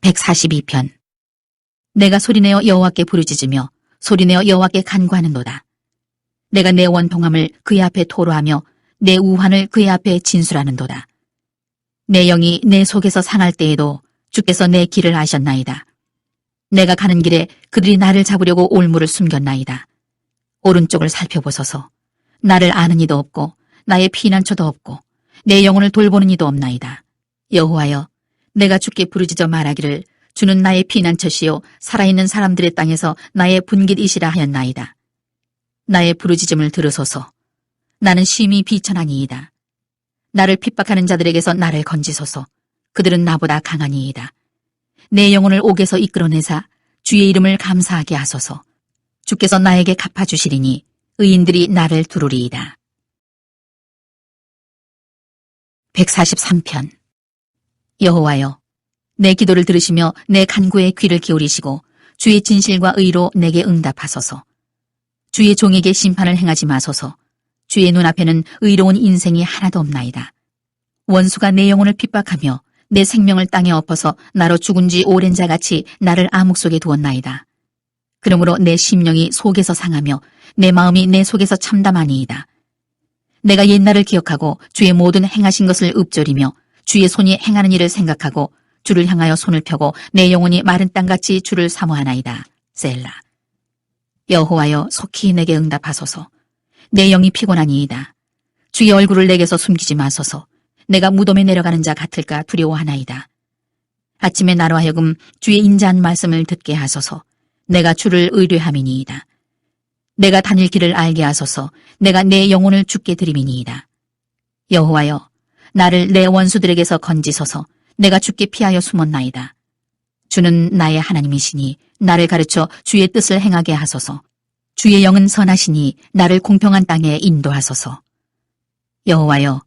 142편 내가 소리내어 여호와께 부르짖으며 소리내어 여호와께 간구하는도다. 내가 내 원통함을 그의 앞에 토로하며 내 우환을 그의 앞에 진술하는도다. 내 영이 내 속에서 상할 때에도 주께서 내 길을 아셨나이다. 내가 가는 길에 그들이 나를 잡으려고 올무를 숨겼나이다. 오른쪽을 살펴보소서. 나를 아는 이도 없고 나의 피난처도 없고 내 영혼을 돌보는 이도 없나이다. 여호와여 내가 주께 부르짖어 말하기를 주는 나의 피난처시요 살아있는 사람들의 땅에서 나의 분깃이시라 하였나이다. 나의 부르짖음을 들으소서. 나는 심히 비천하니이다. 나를 핍박하는 자들에게서 나를 건지소서. 그들은 나보다 강하니이다. 내 영혼을 옥에서 이끌어내사 주의 이름을 감사하게 하소서. 주께서 나에게 갚아주시리니 의인들이 나를 두루리이다. 143편 여호와여 내 기도를 들으시며 내 간구에 귀를 기울이시고 주의 진실과 의로 내게 응답하소서. 주의 종에게 심판을 행하지 마소서. 주의 눈앞에는 의로운 인생이 하나도 없나이다. 원수가 내 영혼을 핍박하며 내 생명을 땅에 엎어서 나로 죽은 지 오랜 자같이 나를 암흑 속에 두었나이다. 그러므로 내 심령이 속에서 상하며 내 마음이 내 속에서 참담하니이다. 내가 옛날을 기억하고 주의 모든 행하신 것을 읊조리며 주의 손이 행하는 일을 생각하고 주를 향하여 손을 펴고 내 영혼이 마른 땅같이 주를 사모하나이다. 셀라. 여호와여 속히 내게 응답하소서. 내 영이 피곤하니이다. 주의 얼굴을 내게서 숨기지 마소서. 내가 무덤에 내려가는 자 같을까 두려워하나이다. 아침에 나로 하여금 주의 인자한 말씀을 듣게 하소서. 내가 주를 의뢰함이니이다. 내가 다닐 길을 알게 하소서. 내가 내 영혼을 주께 드림이니이다. 여호와여, 나를 내 원수들에게서 건지소서. 내가 주께 피하여 숨었나이다. 주는 나의 하나님이시니 나를 가르쳐 주의 뜻을 행하게 하소서. 주의 영은 선하시니 나를 공평한 땅에 인도하소서. 여호와여,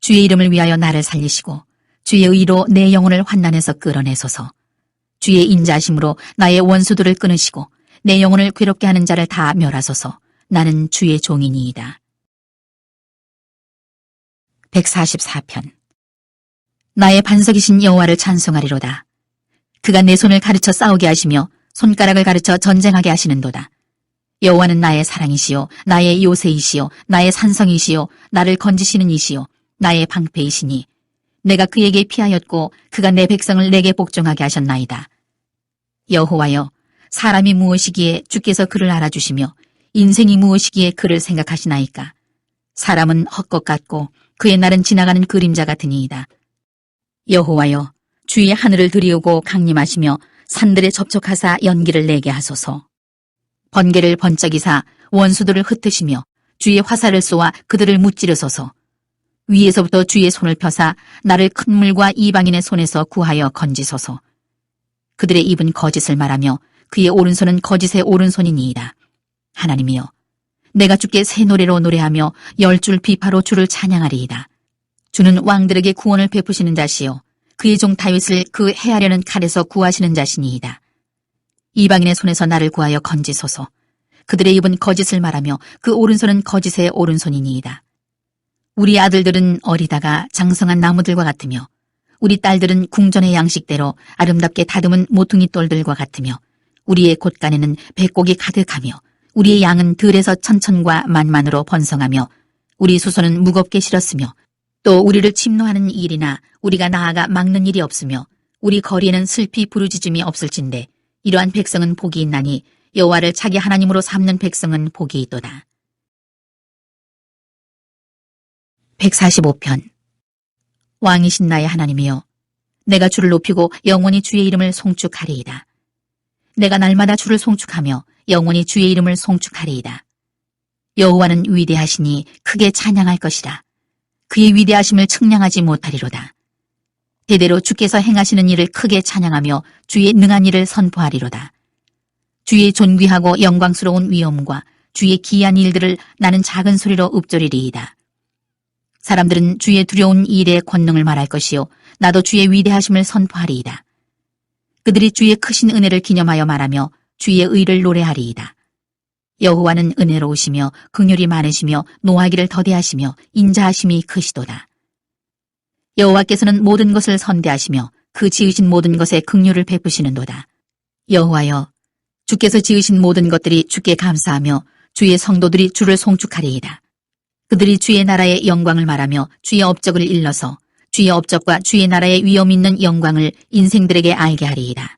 주의 이름을 위하여 나를 살리시고 주의 의로 내 영혼을 환난에서 끌어내소서. 주의 인자하심으로 나의 원수들을 끊으시고 내 영혼을 괴롭게 하는 자를 다 멸하소서. 나는 주의 종이니이다. 144편 나의 반석이신 여호와를 찬송하리로다. 그가 내 손을 가르쳐 싸우게 하시며 손가락을 가르쳐 전쟁하게 하시는도다. 여호와는 나의 사랑이시요 나의 요새이시요 나의 산성이시요 나를 건지시는 이시요 나의 방패이시니 내가 그에게 피하였고 그가 내 백성을 내게 복종하게 하셨나이다. 여호와여 사람이 무엇이기에 주께서 그를 알아주시며 인생이 무엇이기에 그를 생각하시나이까 사람은 헛것 같고 그의 날은 지나가는 그림자 같으니이다. 여호와여 주의 하늘을 들이우고 강림하시며 산들에 접촉하사 연기를 내게 하소서. 번개를 번쩍이사 원수들을 흩으시며 주의 화살을 쏘아 그들을 무찌르소서. 위에서부터 주의 손을 펴사 나를 큰 물과 이방인의 손에서 구하여 건지소서. 그들의 입은 거짓을 말하며 그의 오른손은 거짓의 오른손이니이다. 하나님이여, 내가 주께 새 노래로 노래하며 열 줄 비파로 주를 찬양하리이다. 주는 왕들에게 구원을 베푸시는 자시요 그의 종 다윗을 그 해하려는 칼에서 구하시는 자시니이다. 이방인의 손에서 나를 구하여 건지소서. 그들의 입은 거짓을 말하며 그 오른손은 거짓의 오른손이니이다. 우리 아들들은 어리다가 장성한 나무들과 같으며 우리 딸들은 궁전의 양식대로 아름답게 다듬은 모퉁이 똘들과 같으며 우리의 곳간에는 백곡이 가득하며 우리의 양은 들에서 천천과 만만으로 번성하며 우리 수소는 무겁게 실었으며 또 우리를 침노하는 일이나 우리가 나아가 막는 일이 없으며 우리 거리에는 슬피 부르짖음이 없을진데 이러한 백성은 복이 있나니 여호와를 자기 하나님으로 삼는 백성은 복이 있도다. 145편 왕이신 나의 하나님이여 내가 주를 높이고 영원히 주의 이름을 송축하리이다. 내가 날마다 주를 송축하며 영원히 주의 이름을 송축하리이다. 여호와는 위대하시니 크게 찬양할 것이라. 그의 위대하심을 측량하지 못하리로다. 대대로 주께서 행하시는 일을 크게 찬양하며 주의 능한 일을 선포하리로다. 주의 존귀하고 영광스러운 위엄과 주의 기이한 일들을 나는 작은 소리로 읊조리리이다. 사람들은 주의 두려운 일의 권능을 말할 것이요 나도 주의 위대하심을 선포하리이다. 그들이 주의 크신 은혜를 기념하여 말하며 주의 의를 노래하리이다. 여호와는 은혜로우시며 긍휼이 많으시며 노하기를 더디하시며 인자하심이 크시도다. 여호와께서는 모든 것을 선대하시며 그 지으신 모든 것에 긍휼을 베푸시는도다. 여호와여, 주께서 지으신 모든 것들이 주께 감사하며 주의 성도들이 주를 송축하리이다. 그들이 주의 나라의 영광을 말하며 주의 업적을 일러서 주의 업적과 주의 나라의 위엄 있는 영광을 인생들에게 알게 하리이다.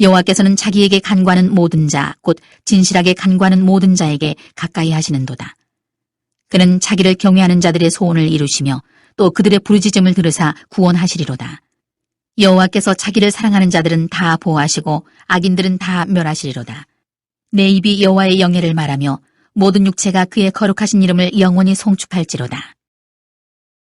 여호와께서는 자기에게 간과하는 모든 자, 곧 진실하게 간과하는 모든 자에게 가까이 하시는도다. 그는 자기를 경외하는 자들의 소원을 이루시며 또 그들의 부르짖음을 들으사 구원하시리로다. 여호와께서 자기를 사랑하는 자들은 다 보호하시고 악인들은 다 멸하시리로다. 내 입이 여호와의 영예를 말하며 모든 육체가 그의 거룩하신 이름을 영원히 송축할지로다.